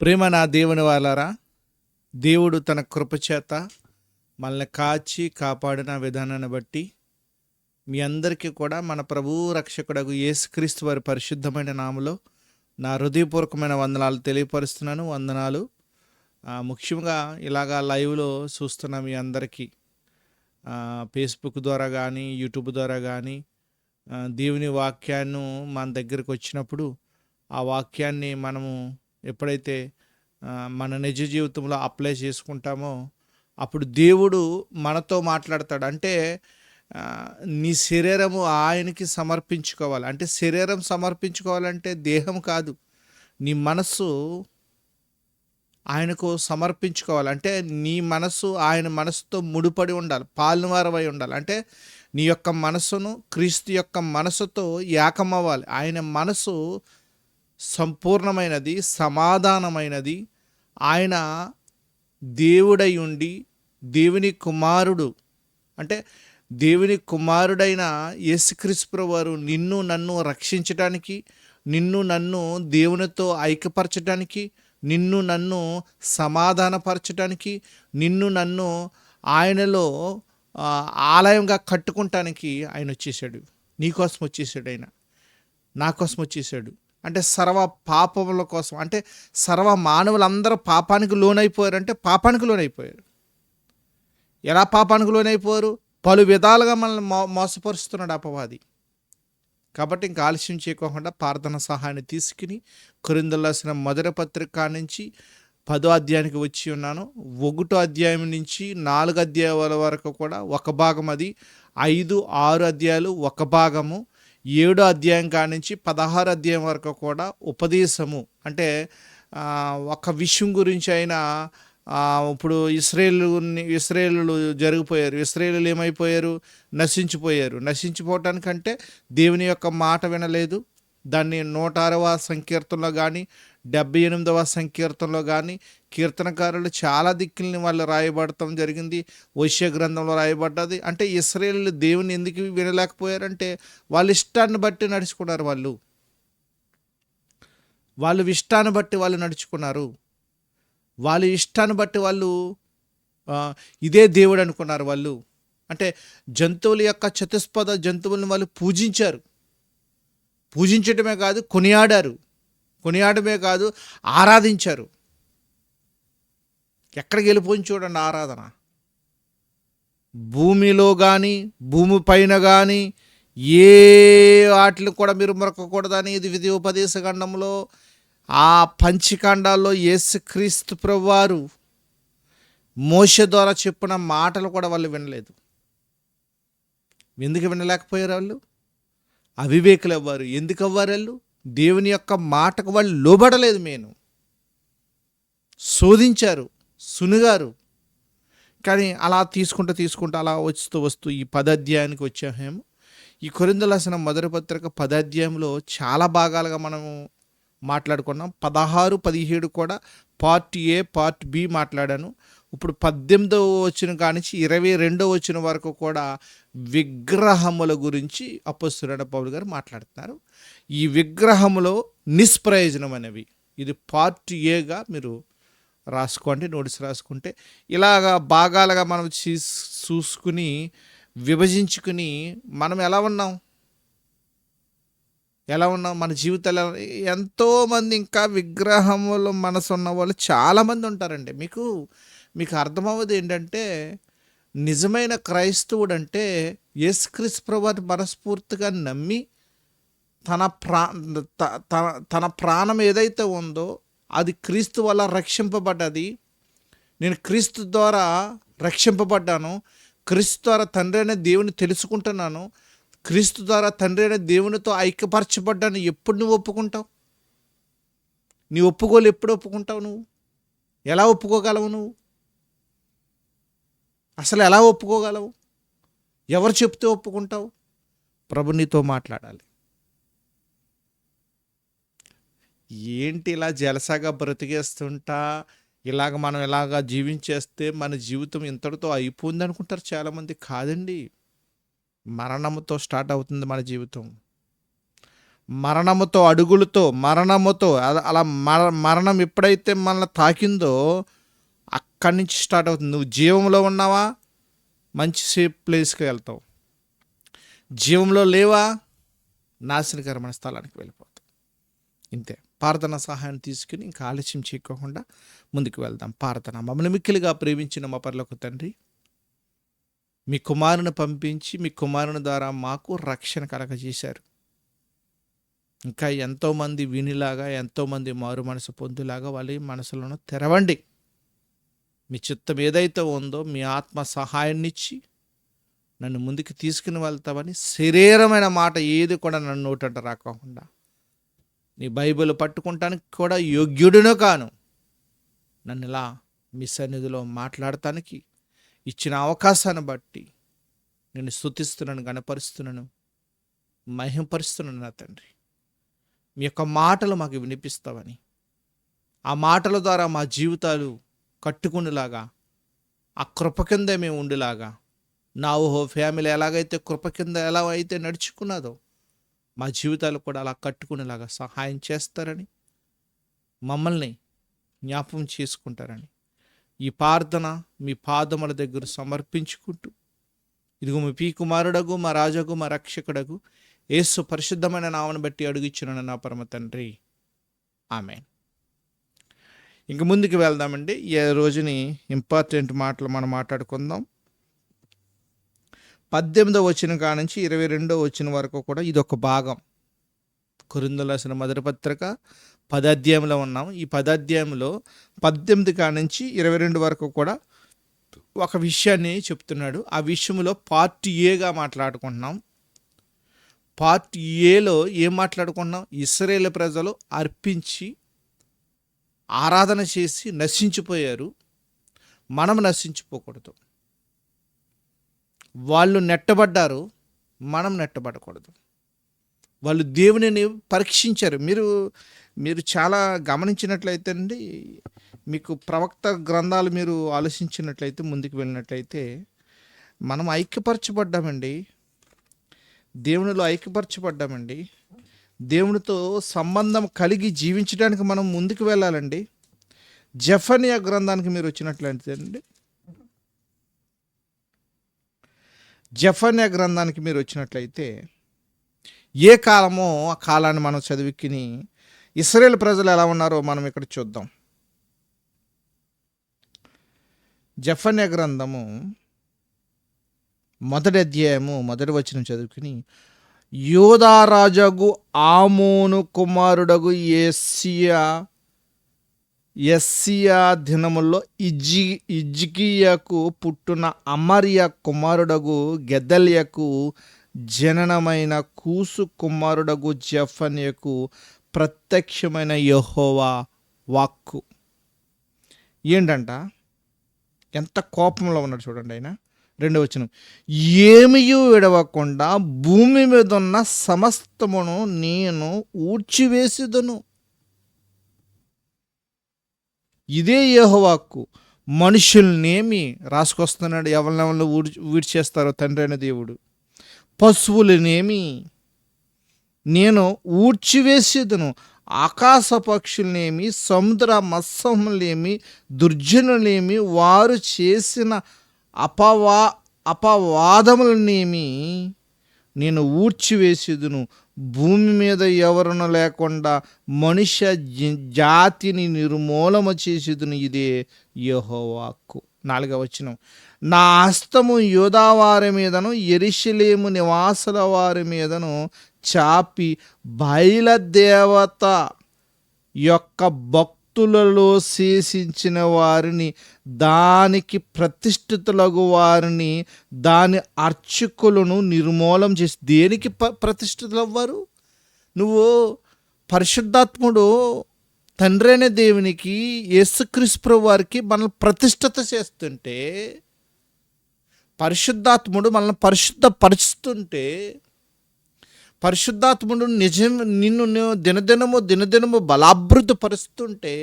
ప్రేమ నా దేవుని వాళ్ళారా దేవుడు తన కృపచేత మనల్ని కాచి కాపాడిన విధానాన్ని బట్టి మీ అందరికీ కూడా మన ప్రభు రక్షకుడగు యేసుక్రీస్తు వారి పరిశుద్ధమైన నామలో నా హృదయపూర్వకమైన వందనాలు తెలియపరుస్తున్నాను. వందనాలు. ముఖ్యంగా ఇలాగా లైవ్లో చూస్తున్న మీ అందరికీ ఫేస్బుక్ ద్వారా కానీ యూట్యూబ్ ద్వారా కానీ దేవుని వాక్యాన్ని మన దగ్గరకు వచ్చినప్పుడు ఆ వాక్యాన్ని మనము ఎప్పుడైతే మన నిజ జీవితంలో అప్లై చేసుకుంటామో అప్పుడు దేవుడు మనతో మాట్లాడతాడు. అంటే నీ శరీరము ఆయనకి సమర్పించుకోవాలి. అంటే శరీరం సమర్పించుకోవాలంటే దేహం కాదు. నీ మనస్సు ఆయనకు సమర్పించుకోవాలి. అంటే నీ మనస్సు ఆయన మనస్సుతో ముడిపడి ఉండాలి. పాలువారమై ఉండాలి. అంటే నీ యొక్క మనస్సును క్రీస్తు యొక్క మనసుతో ఏకమవ్వాలి. ఆయన మనసు సంపూర్ణమైనది సమాధానమైనది. ఆయన దేవుడై ఉండి దేవుని కుమారుడు. అంటే దేవుని కుమారుడైన యేసుక్రీస్తు వారు నిన్ను నన్ను రక్షించడానికి నిన్ను నన్ను దేవునితో ఐక్యపరచడానికి నిన్ను నన్ను సమాధానపరచడానికి నిన్ను నన్ను ఆయనలో ఆలయంగా కట్టుకుంటానికి ఆయన వచ్చేసాడు నీకోసం వచ్చేసాడు ఆయన. నా కోసం వచ్చేసాడు అంటే సర్వ పాపముల కోసం అంటే సర్వ మానవులందరూ పాపానికి లోనైపోయారు అంటే పాపానికి లోనైపోయారు. ఎలా పాపానికి లోనైపోయారు? పలు విధాలుగా మనల్ని మో మోసపరుస్తున్నాడు అపవాది. కాబట్టి ఇంకా ఆలస్యం చేయకోకుండా ప్రార్థన సహాయాన్ని తీసుకుని కొరిందలాసిన మొదటి పత్రిక నుంచి పదో అధ్యాయానికి వచ్చి ఉన్నాను. ఒకటో అధ్యాయం నుంచి నాలుగు అధ్యాయాల వరకు కూడా ఒక భాగం అది ఐదు ఆరు అధ్యాయాలు ఒక భాగము. ఏడో అధ్యాయం కానించి పదహారు అధ్యాయం వరకు కూడా ఉపదేశము. అంటే ఒక విషయం గురించి అయినా ఇప్పుడు ఇస్రాయేల్ ఇస్రాయేలు జరిగిపోయారు. ఇస్రాయేలు ఏమైపోయారు? నశించిపోయారు. నశించిపోవటానికంటే దేవుని యొక్క మాట వినలేదు. దాన్ని నూట అరవ సంకీర్తనలో కానీ డెబ్బై ఎనిమిదవ సంకీర్తనలో కానీ కీర్తనకారులు చాలా దిక్కుల్ని వాళ్ళు రాయబడటం జరిగింది. వైశ్య గ్రంథంలో రాయబడ్డది. అంటే ఇస్రాయేల్ దేవుని ఎందుకు వినలేకపోయారంటే వాళ్ళ ఇష్టాన్ని బట్టి నడుచుకున్నారు వాళ్ళు. వాళ్ళు ఇష్టాన్ని బట్టి వాళ్ళు నడుచుకున్నారు. వాళ్ళ ఇష్టాన్ని బట్టి వాళ్ళు ఇదే దేవుడు అనుకున్నారు వాళ్ళు. అంటే జంతువుల యొక్క చతుస్పద జంతువులను వాళ్ళు పూజించారు. పూజించడమే కాదు కొనియాడారు. కొనియాడమే కాదు ఆరాధించారు. ఎక్కడికి వెళ్ళిపోయింది చూడండి ఆరాధన. భూమిలో కానీ భూమి పైన కానీ ఏ వాటిని కూడా మీరు మొరకకూడదని ఇది విధియోపదేశ ఖండంలో ఆ పంచకాండాల్లో యేసుక్రీస్తు ప్రభువారు మోస ద్వారా చెప్పిన మాటలు కూడా వాళ్ళు వినలేదు. ఎందుకు వినలేకపోయారు వాళ్ళు? అవివేకులు అవ్వారు ఎందుకు అవ్వారు వాళ్ళు? దేవుని యొక్క మాటకు వాళ్ళు లోబడలేదు నేను శోధించారు సునుగారు. కానీ అలా తీసుకుంటూ తీసుకుంటూ అలా వస్తూ వస్తూ ఈ పదాధ్యాయానికి వచ్చామేమో. ఈ కొరిందలసిన మొదటి పత్రిక పదాధ్యాయంలో చాలా భాగాలుగా మనము మాట్లాడుకున్నాం. పదహారు పదిహేడు కూడా పార్ట్ ఏ పార్ట్ బి మాట్లాడాను. ఇప్పుడు పద్దెనిమిదవ వచ్చిన కానించి ఇరవై రెండవ వచ్చిన వరకు కూడా విగ్రహముల గురించి అప్పస్తున్న పౌలు గారు మాట్లాడుతున్నారు. ఈ విగ్రహములో నిష్ప్రయోజనం అనేవి. ఇది పార్ట్ ఏగా మీరు రాసుకోండి నోటీస్ రాసుకుంటే. ఇలాగా భాగాలుగా మనం చూ చూసుకుని విభజించుకుని మనం ఎలా ఉన్నాం? ఎలా ఉన్నాం? మన జీవితాలు ఎంతోమంది ఇంకా విగ్రహములు మనసు ఉన్న వాళ్ళు చాలామంది ఉంటారండి. మీకు మీకు అర్థమవ్వదు ఏంటంటే నిజమైన క్రైస్తవుడు అంటే యేసుక్రీస్తు ప్రభుని మనస్ఫూర్తిగా నమ్మి తన ప్రా త- తన ప్రాణం ఏదైతే ఉందో అది క్రీస్తు వల్ల రక్షింపబడ్డది. నేను క్రీస్తు ద్వారా రక్షింపబడ్డాను. క్రీస్తు ద్వారా తండ్రి అనే దేవుని తెలుసుకుంటున్నాను. క్రీస్తు ద్వారా తండ్రి అనే దేవునితో ఐక్యపరచబడ్డాను. ఎప్పుడు నువ్వు ఒప్పుకుంటావు? నీ ఒప్పుకోలు ఎప్పుడు ఒప్పుకుంటావు నువ్వు? ఎలా ఒప్పుకోగలవు నువ్వు? అసలు ఎలా ఒప్పుకోగలవు? ఎవరు చెప్తే ఒప్పుకుంటావు? ప్రభు నీతో మాట్లాడాలి. ఏంటి ఇలా జలసాగా బ్రతికేస్తుంటా? ఇలాగ మనం ఇలాగా జీవించేస్తే మన జీవితం ఇంతటితో అయిపోయింది అనుకుంటారు చాలామంది. కాదండి. మరణముతో స్టార్ట్ అవుతుంది మన జీవితం. మరణముతో అడుగులతో మరణముతో అలా మర మరణం ఎప్పుడైతే మనల్ని తాకిందో అక్కడి నుంచి స్టార్ట్ అవుతుంది. నువ్వు జీవంలో ఉన్నావా? మంచి సేఫ్ ప్లేస్కి వెళ్తావు. జీవంలో లేవా? నాశనకరమైన స్థలానికి వెళ్ళిపోతావు. ఇంతే. ప్రార్థన సహాయం తీసుకుని ఇంకా ఆలస్యం చేయకోకుండా ముందుకు వెళ్దాం. ప్రార్థన. మమ్మల్ని మిక్కిలిగా ప్రేమించిన మా పర్లకు తండ్రి మీ కుమారుని పంపించి మీ కుమారుని ద్వారా మాకు రక్షణ కలగజేశారు. ఇంకా ఎంతోమంది వినిలాగా ఎంతోమంది మారు మనసు పొందులాగా వాళ్ళ మనసులను తెరవండి. మీ చిత్తం ఏదైతే ఉందో మీ ఆత్మ సహాయాన్నిచ్చి నన్ను ముందుకు తీసుకుని వెళ్తావని శరీరమైన మాట ఏది కూడా నన్ను నోటంట రాకోకుండా. నీ బైబిల్ పట్టుకుంటానికి కూడా యోగ్యుడినో కాను. నన్ను ఇలా మీ సన్నిధిలో మాట్లాడటానికి ఇచ్చిన అవకాశాన్ని బట్టి నేను స్థుతిస్తున్నాను గణపరుస్తున్నాను మహింపరుస్తున్నాను నా తండ్రి. మీ యొక్క మాటలు మాకు వినిపిస్తావని. ఆ మాటల ద్వారా మా జీవితాలు కట్టుకునేలాగా ఆ కృప కింద మేము ఉండేలాగా నా ఓహో ఫ్యామిలీ ఎలాగైతే కృప కింద ఎలా అయితే నడుచుకున్నదో మా జీవితాలు కూడా అలా కట్టుకునేలాగా సహాయం చేస్తారని మమ్మల్ని జ్ఞాపకం చేసుకుంటారని ఈ ప్రార్థన మీ పాదముల దగ్గర సమర్పించుకుంటూ ఇదిగో మీ పీ కుమారుడగు మా రాజగు మా రక్షకుడగు ఏసు పరిశుద్ధమైన నామను బట్టి అడుగుచ్చిన నా పరమ తండ్రి. ఆమె ఇంక ముందుకు వెళ్దామండి. ఈ రోజుని ఇంపార్టెంట్ మాటలు మనం మాట్లాడుకుందాం. పద్దెనిమిదో వచ్చిన కాడ నుంచి ఇరవై రెండో వచ్చిన వరకు కూడా ఇది ఒక భాగం. కొరిందులు మొదటి పత్రిక పదాధ్యాయంలో ఉన్నాం ఈ పదాధ్యాయంలో పద్దెనిమిది కాడ నుంచి ఇరవై రెండు వరకు కూడా ఒక విషయాన్ని చెప్తున్నాడు. ఆ విషయంలో పార్ట్ ఏగా మాట్లాడుకుంటున్నాం. పార్ట్ ఏలో ఏం మాట్లాడుకున్నాం ఇస్రాయేల్ ప్రజలు అర్పించి ఆరాధన చేసి నశించిపోయారు. మనం నశించిపోకూడదు. వాళ్ళు నెట్టబడ్డారు. మనం నెట్టబడకూడదు. వాళ్ళు దేవునిని పరీక్షించారు. మీరు మీరు చాలా గమనించినట్లయితే అండి మీకు ప్రవక్త గ్రంథాలు మీరు ఆలోచించినట్లయితే ముందుకు వెళ్ళినట్లయితే మనం ఐక్యపరచబడ్డామండి. దేవునిలో ఐక్యపరచబడ్డామండి. దేవునితో సంబంధం కలిగి జీవించడానికి మనం ముందుకు వెళ్ళాలండి. జఫనియా గ్రంథానికి మీరు వచ్చినట్లయితే అండి జఫన్య గ్రంథానికి మీరు వచ్చినట్లయితే ఏ కాలమో ఆ కాలాన్ని మనం చదివికిని ఇస్రాయేల్ ప్రజలు ఎలా ఉన్నారో మనం ఇక్కడ చూద్దాం. జఫన్య గ్రంథము మొదటి అధ్యాయము మొదటి వచనం చదువుకుని యోధారాజగు ఆమోను కుమారుడగు ఏసియా ఎస్సియా దినముల్లో ఇజ్జి ఇజ్కియకు పుట్టున అమర్య కుమారుడగు గెదల్యకు జననమైన కూసు కుమారుడగు జఫన్యకు ప్రత్యక్షమైన యహోవా వాక్కు. ఏంటంట? ఎంత కోపంలో ఉన్నాడు చూడండి ఆయన. రెండవ వచనం. ఏమియూ విడవకుండా భూమి మీద ఉన్న సమస్తమును నేను ఊడ్చివేసేదను. ఇదే యెహోవాకు మనుషుల్నేమి రాసుకొస్తున్నాడు. ఎవరినెవరిని ఊడి ఊడ్చేస్తారో తండ్రి అయిన దేవుడు. పశువులనేమి నేను ఊడ్చివేసేదను. ఆకాశ పక్షులనేమి సముద్ర మత్స్యములేమి దుర్జనులేమి వారు చేసిన అపవా అపవాదములనేమి నేను ఊడ్చివేసేదును. భూమి మీద ఎవరును లేకుండా మనుష్య జాతిని నిర్మూలమ చేసేదును ఇదే యహోవాక్కు నాలుగవ వచనం. నా హస్తము యోధావారి మీదను ఎరిశలేము నివాసుల వారి మీదను చాపి బయలదేవత యొక్క భక్తులలో శేషించిన వారిని దానికి ప్రతిష్ఠితులగు వారిని దాని అర్చకులను నిర్మూలం చేసి దేనికి ప ప్రతిష్ఠితులు అవ్వరు నువ్వు పరిశుద్ధాత్ముడు తండ్రి అనే దేవునికి యేసుక్రీస్తు వారికి మనల్ని ప్రతిష్ఠిత చేస్తుంటే పరిశుద్ధాత్ముడు మనల్ని పరిశుద్ధపరుస్తుంటే పరిశుద్ధాత్ముడు నిజం నిన్ను దినదినము దినదినము బలాభివృద్ధి పరుస్తుంటే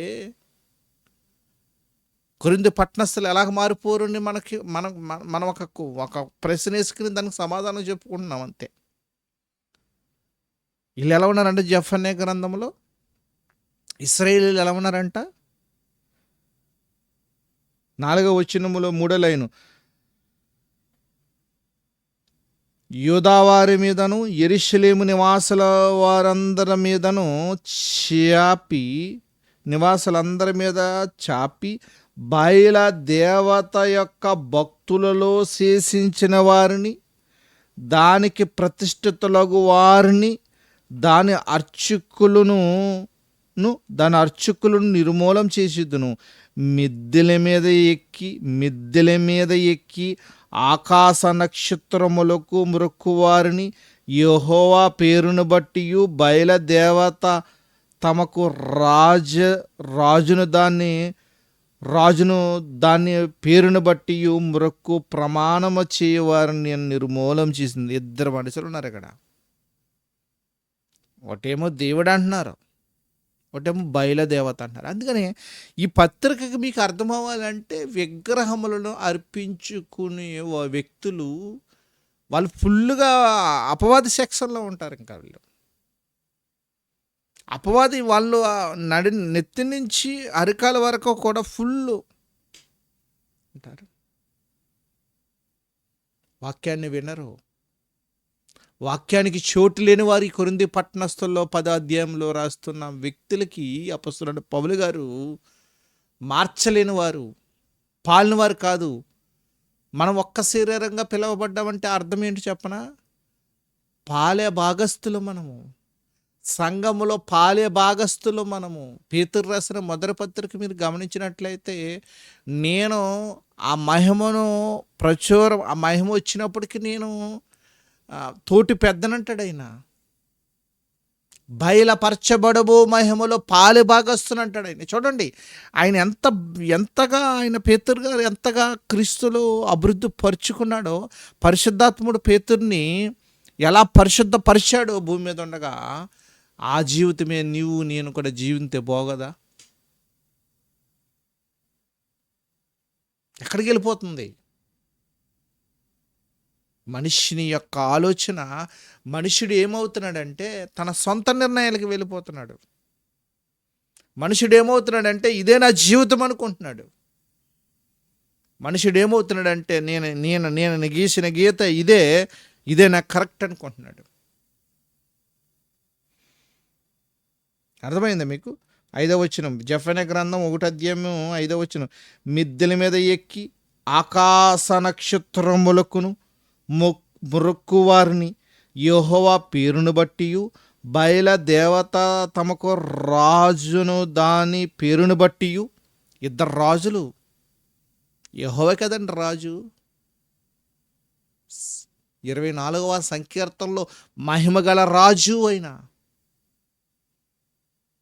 కొరింది పట్టణస్థులు ఎలాగ మారిపోరుని మనకి మనం మన- మనం ఒక ఒక ప్రశ్న వేసుకుని దానికి సమాధానం చెప్పుకుంటున్నాం అంతే. వీళ్ళు ఎలా ఉన్నారంటే జఫనే గ్రంథంలో? ఇస్రాయేలీలు ఎలా ఉన్నారంట? నాలుగో వచ్చినములో మూడో లైను. యూదావారి మీదను ఎరిశలేము నివాసుల వారందరి మీదను చాపి నివాసులందరి మీద చాపి బయల దేవత యొక్క భక్తులలో శేషించిన వారిని దానికి ప్రతిష్ఠితులగు వారిని దాని అర్చకులను దాని అర్చకులను నిర్మూలం చేసిద్దును మిద్దెల మీద ఎక్కి మిద్దెల మీద ఎక్కి ఆకాశ నక్షత్రములకు మృక్కువారిని యహోవా పేరును బట్టి బయల దేవత తమకు రాజ రాజును దాన్ని రాజును దాని పేరును బట్టి మృక్కు ప్రమాణము చేయవారిని నిర్మూలం చేసింది. ఇద్దరు మనుషులు ఉన్నారు ఇక్కడ. ఒకటేమో దేవుడు అంటున్నారు. ఒకటేమో బయలుదేవత అంటున్నారు. అందుకని ఈ పత్రికకి మీకు అర్థమవ్వాలంటే విగ్రహములను అర్పించుకునే వ్యక్తులు వాళ్ళు ఫుల్గా అపవాద సెక్షన్లో ఉంటారు ఇంకా వీళ్ళు. అపవాది వాళ్ళు నడి నెత్తి నుంచి అరికాల వరకు కూడా ఫుల్ అంటారు వాక్యాన్ని వినరు. వాక్యానికి చోటు లేని వారి కొరింది పట్టణస్థుల్లో పద అధ్యాయంలో రాస్తున్న వ్యక్తులకి అపస్తున్న పౌలు గారు మార్చలేని వారు పాలనవారు కాదు. మనం ఒక్క శరీరంగా పిలవబడ్డామంటే అర్థం ఏంటి చెప్పనా? పాలే భాగస్థులు మనము. సంఘములో పాలే భాగస్థులు మనము. పీతురు రాసిన మొదటి పత్రిక మీరు గమనించినట్లయితే నేను ఆ మహిమను ప్రచురం ఆ మహిమ వచ్చినప్పటికీ నేను తోటి పెద్దనంటాడు ఆయన బయలుపరచబడబో మహిమలో పాలు భాగస్తునంటాడు ఆయన చూడండి ఆయన ఎంత ఎంతగా ఆయన పేతురు గారు ఎంతగా క్రీస్తులో అభివృద్ధి పరుచుకున్నాడో పరిశుద్ధాత్ముడు పేతుర్ని ఎలా పరిశుద్ధపరిచాడో భూమి మీద ఉండగా ఆ జీవితమే నీవు నేను కూడా జీవితే పోగదా ఎక్కడికి వెళ్ళిపోతుంది? మనిషిని యొక్క ఆలోచన మనుషుడు ఏమవుతున్నాడంటే తన సొంత నిర్ణయాలకు వెళ్ళిపోతున్నాడు. మనుషుడు ఏమవుతున్నాడంటే ఇదే నా జీవితం అనుకుంటున్నాడు. మనుషుడు ఏమవుతున్నాడంటే నేను నేను నేను గీసిన గీత ఇదే ఇదే నాకు కరెక్ట్ అనుకుంటున్నాడు. అర్థమైందా మీకు? ఐదవ వచనం. జఫన గ్రంథం ఒకటి అధ్యాయము ఐదవ వచనం. మిద్దెల మీద ఎక్కి ఆకాశ నక్షత్రములకును మొ- మొక్కువారిని యోహోవా పేరును బట్టి బయల దేవత తమకు రాజును దాని పేరును బట్టి ఇద్దరు రాజులు. యహోవే కదండి రాజు. ఇరవై నాలుగవ సంకీర్తనలో మహిమగల రాజు అయిన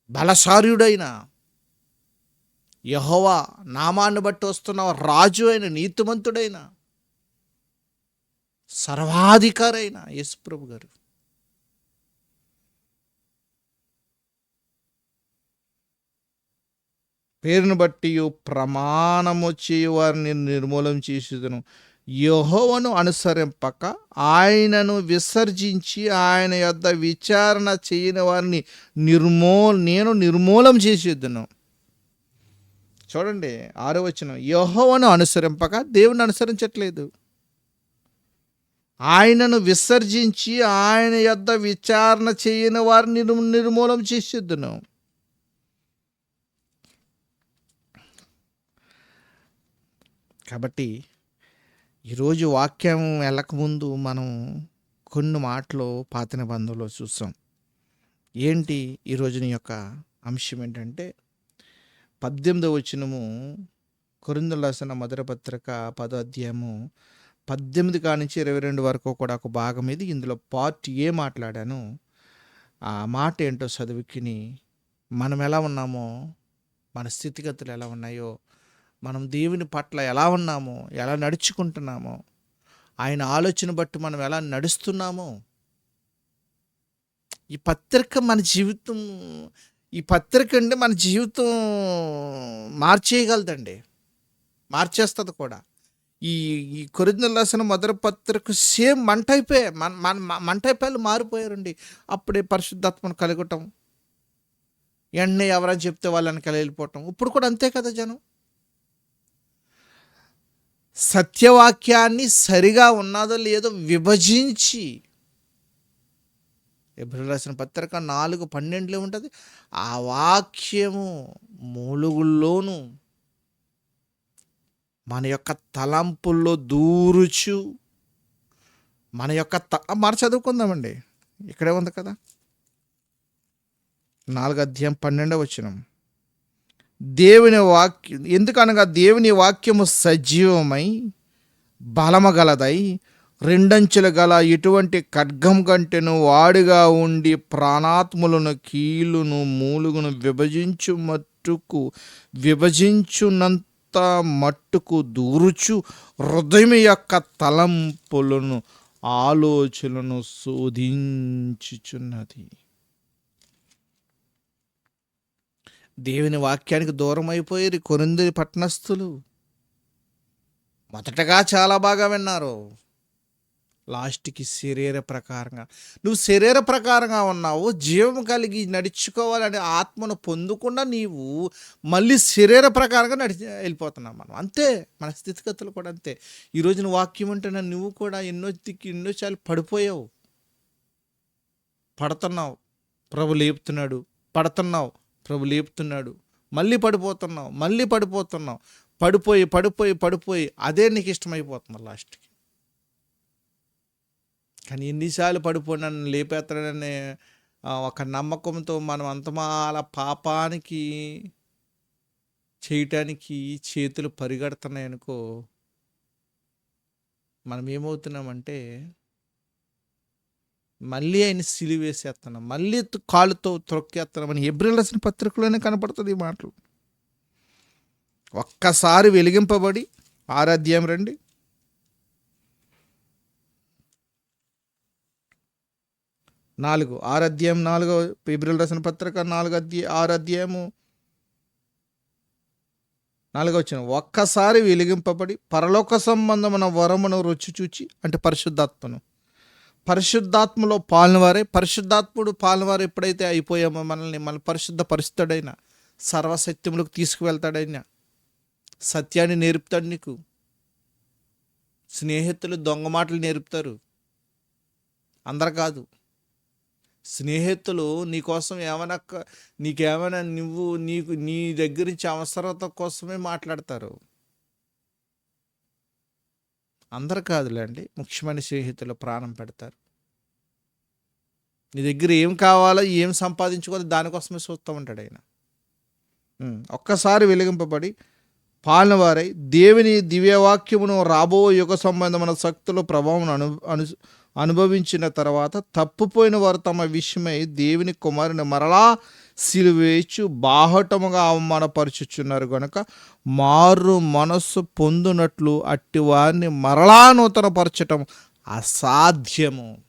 బలశార్యుడైన యహోవా నామాన్ని బట్టి వస్తున్న రాజు అయిన నీతిమంతుడైన సర్వాధికారైన యేసుప్రభు గారు. పేరును బట్టి ప్రమాణము చేయవారిని నిర్మూలం చేసేదను. యహోవను అనుసరింపక ఆయనను విసర్జించి ఆయన యొద్ద విచారణ చేయని వారిని నిర్మూ నేను నిర్మూలం చేసేద్దును చూడండి ఆరో వచనం. యహోవను అనుసరింపక దేవుని అనుసరించట్లేదు. ఆయనను విసర్జించి ఆయన యొద్ద విచారణ చేయని వారిని నిర్మూలం చేసేద్దును కాబట్టి ఈరోజు వాక్యం వెళ్ళకముందు మనం కొన్ని మాటలు పాత నిబంధనలో చూసాం ఏంటి ఈరోజుని యొక్క అంశం ఏంటంటే పద్దెనిమిదవ వచనము కొరిందులు రాసిన మొదటి పత్రిక పదో అధ్యాయము పద్దెనిమిది కానించి ఇరవై రెండు వరకు కూడా ఒక భాగం ఇది. ఇందులో పార్ట్ ఏ మాట్లాడాను ఆ మాట ఏంటో చదువుకిని మనం ఎలా ఉన్నామో మన స్థితిగతులు ఎలా ఉన్నాయో మనం దేవుని పట్ల ఎలా ఉన్నామో ఎలా నడుచుకుంటున్నామో ఆయన ఆలోచన బట్టి మనం ఎలా నడుస్తున్నామో ఈ పత్రిక మన జీవితం ఈ పత్రిక అండి మన జీవితం మార్చేయగలదండి. మార్చేస్తుంది కూడా. ఈ ఈ కొరిందలు రాసిన మొదటి పత్రిక సేమ్ మంటైపోయే మన మన మంటైపోయాలు మారిపోయారండి. అప్పుడే పరిశుద్ధాత్మను కలగటం వెంటనే ఎవరైనా చెప్తే వాళ్ళని కలిగిపోవటం ఇప్పుడు కూడా అంతే కదా జనం? సత్యవాక్యాన్ని సరిగా ఉన్నదో లేదో విభజించి ఎబ్రిల్ రాసిన పత్రిక నాలుగు పన్నెండులో ఉంటుంది. ఆ వాక్యము మూలుగుల్లోనూ మన యొక్క తలంపుల్లో దూరుచు మన యొక్క త మరి చదువుకుందామండి. ఇక్కడే ఉంది కదా. నాలుగు అధ్యాయం పన్నెండవ వచ్చినం దేవుని వాక్యం ఎందుకనగా దేవుని వాక్యము సజీవమై బలమగలదై రెండంచెల గల ఎటువంటి ఖడ్గం కంటెను వాడిగా ఉండి ప్రాణాత్ములను కీలును మూలుగును విభజించు మట్టుకు విభజించునంత మట్టుకు దూరుచు హృదయం యొక్క తలంపులను ఆలోచనలను శోధించుచున్నది. దేవుని వాక్యానికి దూరం అయిపోయారు కొరింది పట్టణస్థులు. మొదటగా చాలా బాగా విన్నారు. లాస్ట్కి శరీర ప్రకారంగా. నువ్వు శరీర ప్రకారంగా ఉన్నావు జీవం కలిగి నడుచుకోవాలని ఆత్మను పొందకుండా నీవు మళ్ళీ శరీర ప్రకారంగా నడిచి వెళ్ళిపోతున్నావు మనం. అంతే మన స్థితిగతులు కూడా అంతే. ఈరోజు నువ్వు వాక్యం ఉంటున్నా నువ్వు కూడా ఎన్నో దిక్కు ఎన్నోసార్లు పడిపోయావు. పడుతున్నావు. ప్రభు లేపుతున్నాడు. పడుతున్నావు. ప్రభు లేపుతున్నాడు. మళ్ళీ పడిపోతున్నావు మళ్ళీ పడిపోతున్నావు. పడిపోయి పడిపోయి పడిపోయి అదే నీకు ఇష్టమైపోతుంది లాస్ట్కి. కానీ ఎన్నిసార్లు పడిపోయి నన్ను లేపేస్తాడనే ఒక నమ్మకంతో మనం అంతమాల పాపానికి చేయటానికి చేతులు పరిగెడుతున్నాయనుకో మనం ఏమవుతున్నామంటే మళ్ళీ ఆయన సిలివేసేస్తున్నాం మళ్ళీ కాలుతో త్రొక్కేస్తున్నాం అని ఎబ్రిల్ రాసిన పత్రికలోనే కనపడుతుంది ఈ మాటలు. ఒక్కసారి వెలిగింపబడి ఆరాధ్యం రండి. నాలుగు. ఆరాధ్యాయం నాలుగో ఏప్రిల్ రాసిన పత్రిక నాలుగు అధ్యాయ ఆరాధ్యాయము నాలుగో వచ్చిన ఒక్కసారి వెలిగింపబడి పరలోక సంబంధమైన వరమును రుచి చూచి అంటే పరిశుద్ధాత్మను. పరిశుద్ధాత్మలో పాలనవారే పరిశుద్ధాత్ముడు పాలనవారు ఎప్పుడైతే అయిపోయామో మనల్ని మన పరిశుద్ధ పరిస్థితుడైన సర్వసత్యములకు తీసుకువెళ్తాడైనా సత్యాన్ని నేర్పుతాడు నీకు. స్నేహితులు దొంగ మాటలు నేర్పుతారు. అందరు కాదు. స్నేహితులు నీకోసం ఏమైనా నీకేమైనా నువ్వు నీకు నీ దగ్గర నుంచి అవసరత కోసమే మాట్లాడతారు. అందరు కాదులేండి ముఖ్యమైన స్నేహితులు ప్రాణం పెడతారు. నీ దగ్గర ఏం కావాలో ఏం సంపాదించుకోవాలి దానికోసమే చూస్తూ ఉంటాడు ఆయన. ఒక్కసారి వెలిగింపబడి పాలనవారై దేవుని దివ్యవాక్యమును రాబో యుగ సంబంధమైన శక్తుల ప్రభావం అను అను అనుభవించిన తర్వాత తప్పుపోయిన వారు తమ విషయమై దేవుని కుమారుని మరలా సిలువేచు బాహటముగా అవమానపరచుచున్నారు గనుక మారు మనస్సు పొందునట్లు అట్టి వారిని మరలా నూతనపరచటం అసాధ్యము.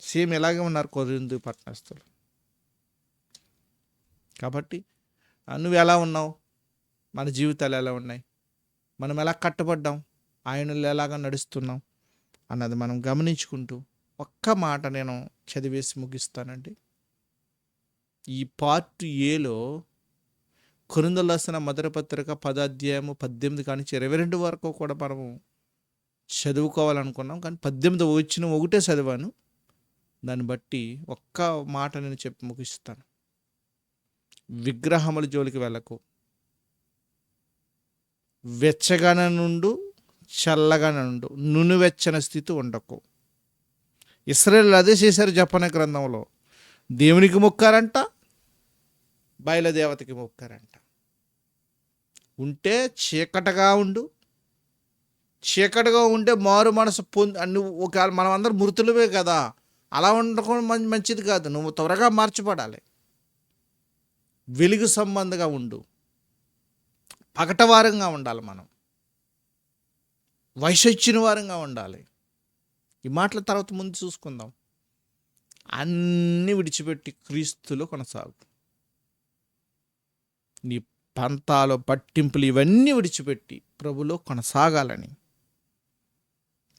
సేమ్ ఇలాగే ఉన్నారు కొరిందు పట్టణస్థులు. కాబట్టి నువ్వు ఎలా ఉన్నావు? మన జీవితాలు ఎలా ఉన్నాయి? మనం ఎలా కట్టబడ్డాం? ఆయనలో ఎలాగా నడుస్తున్నాం? అన్నది మనం గమనించుకుంటూ ఒక్క మాట నేను చదివేసి ముగిస్తానండి. ఈ పార్ట్ ఏలో కొరిందలు రాసిన మొదటి పత్రిక పదాధ్యాయము పద్దెనిమిది కానీ ఇరవై రెండు వరకు కూడా మనము చదువుకోవాలనుకున్నాం. కానీ పద్దెనిమిది వచ్చిన ఒకటే చదివాను. దాన్ని బట్టి ఒక్క మాట నేను చెప్పి ముగిస్తాను. విగ్రహముల జోలికి వెళ్ళకు. వెచ్చగాన నుండు చల్లగాన నుండు నునువెచ్చని స్థితి ఉండకు. ఇస్రాయల్ అదే చేశారు జపన గ్రంథంలో. దేవునికి మొక్కారంట బయలుదేవతకి మొక్కారంట. ఉంటే చీకటగా ఉండు. చీకటిగా ఉంటే మారు మనసు పొంది నువ్వు ఒక మనం అందరు మృతులమే కదా అలా ఉండడం మంచిది కాదు. నువ్వు త్వరగా మార్చిపడాలి. వెలుగు సంబంధంగా ఉండు. పగటవారంగా ఉండాలి మనం. వయసు వచ్చిన వారంగా ఉండాలి. ఈ మాటల తర్వాత ముందు చూసుకుందాం. అన్నీ విడిచిపెట్టి క్రీస్తులో కొనసాగు నీ పంతాలు పట్టింపులు ఇవన్నీ విడిచిపెట్టి ప్రభులో కొనసాగాలని.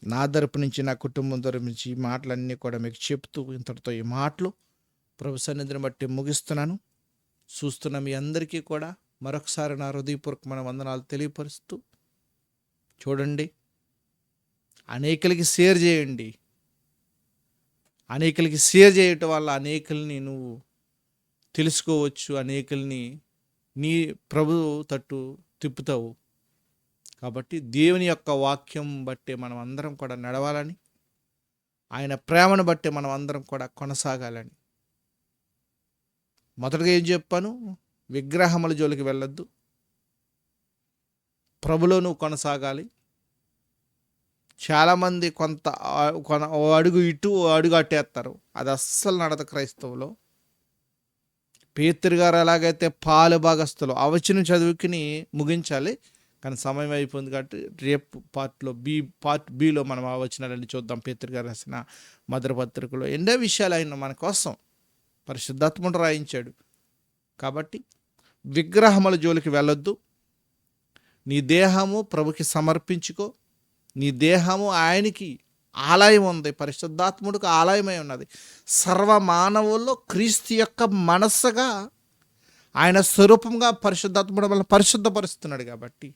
నా తరపు నుంచి నా కుటుంబం తరపు నుంచి ఈ మాటలన్నీ కూడా మీకు చెప్తూ ఇంతటితో ఈ మాటలు ప్రభు సన్నిధిని బట్టి ముగిస్తున్నాను. చూస్తున్న మీ అందరికీ కూడా మరొకసారి నా హృదయపూర్వకమైన వందనాలు తెలియపరుస్తూ చూడండి. అనేకులకి షేర్ చేయండి. అనేకులకి షేర్ చేయటం వల్ల అనేకుల్ని నువ్వు తెలుసుకోవచ్చు అనేకుల్ని నీ ప్రభు తట్టు తిప్పుతావు. కాబట్టి దేవుని యొక్క వాక్యం బట్టి మనం అందరం కూడా నడవాలని ఆయన ప్రేమను బట్టి మనం అందరం కూడా కొనసాగాలని. మొదటగా ఏం చెప్పాను? విగ్రహముల జోలికి వెళ్ళొద్దు. ప్రభులో నువ్వు కొనసాగాలి. చాలామంది కొంత కొన- అడుగు ఇటు అడుగు అట్టేస్తారు అది అస్సలు నడత క్రైస్తవులో. పేతురు గారు ఎలాగైతే పాలు భాగస్తులు అవచనం చదువుకుని ముగించాలి కానీ సమయం అయిపోయింది కాబట్టి రేపు పార్ట్లో బి పార్ట్ బిలో మనం అవచనాలన్నీ చూద్దాం. పేతురు గారు రాసిన మధుర పత్రికలో ఎన్నో విషయాలు ఆయన మన కోసం పరిశుద్ధాత్ముడు రాయించాడు. కాబట్టి విగ్రహముల జోలికి వెళ్ళొద్దు. నీ దేహము ప్రభుకి సమర్పించుకో. నీ దేహము ఆయనకి ఆలయం ఉంది. పరిశుద్ధాత్ముడికి ఆలయమై ఉన్నది. సర్వ మానవుల్లో క్రీస్తు యొక్క మనస్సుగా ఆయన స్వరూపంగా పరిశుద్ధాత్ముడు వల్ల పరిశుద్ధపరుస్తున్నాడు కాబట్టి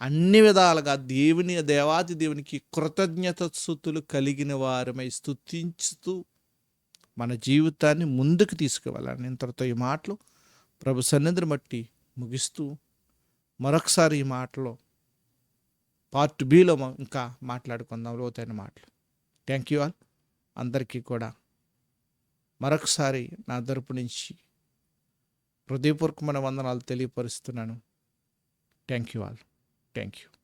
అన్ని విధాలుగా దేవుని దేవాది దేవునికి కృతజ్ఞత స్థుతులు కలిగిన వారమై స్థుతించుతూ మన జీవితాన్ని ముందుకు తీసుకువెళ్ళాలి ఇంతటితో ఈ మాటలు ప్రభు సన్నిధిని బట్టి ముగిస్తూ మరొకసారి ఈ మాటలో పార్ట్ బిలో ఇంకా మాట్లాడుకుందాం లోతైన మాటలు. థ్యాంక్ యూ ఆల్ అందరికీ కూడా మరొకసారి నా తరపు నుంచి హృదయపూర్వకమైన వందనాలు తెలియపరుస్తున్నాను. Thank you all thank you